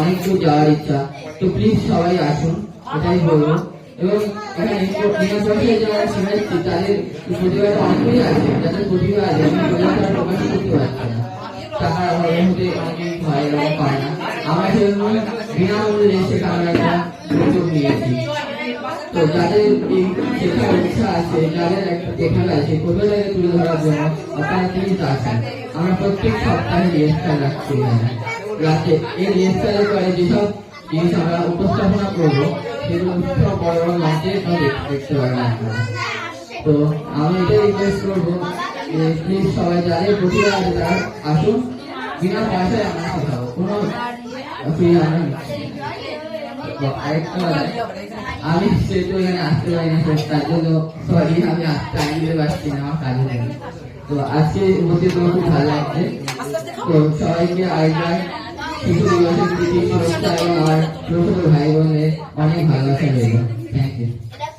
অনেক দূর যাওয়ার ইচ্ছা। তো প্লিজ সবাই আসুন, এটাই বলব। এবং এখানে তাদের প্রতিভাটা অনেকেই আছে, যাদের প্রতিভা আছে প্রতিভাটা প্রকাশ করতে পারছে না। টাকার অভাবে পায় না। আমরা সেজন্য বিনামূল্যে শেখানোর একটা নিয়েছি। তো যাদের ইচ্ছা আছে, যাদের একটা প্রতিভা আছে প্রতিভাটাকে তুলে ধরার জন্য আসেন। আমরা প্রত্যেক সপ্তাহে রিহার্সাল রাখছি এখানে রাতে এই রিহার্সালের পরে যেসব জিনিস আমরা উপস্থাপনা করব, সেগুলো সব বড় বড় দেখতে তো আমি রিকোয়েস্ট করব যে প্লিজ সবাই যাদের প্রতিভা আছে তারা আসুন, বিনা পয়সায় আমরা শেখাবো কোনো আমরা আমি সেহেতু এখানে আসতে পারি না তার জন্য সরি আমি আসতে আগে দিতে পারছি না, আমার কাজে নেই তো আজকে উপস্থিত তোমার খুব ভালো লাগছে। তো সবাইকে আরেকবার শিশু ভালোবাসা থ্যাংক ইউ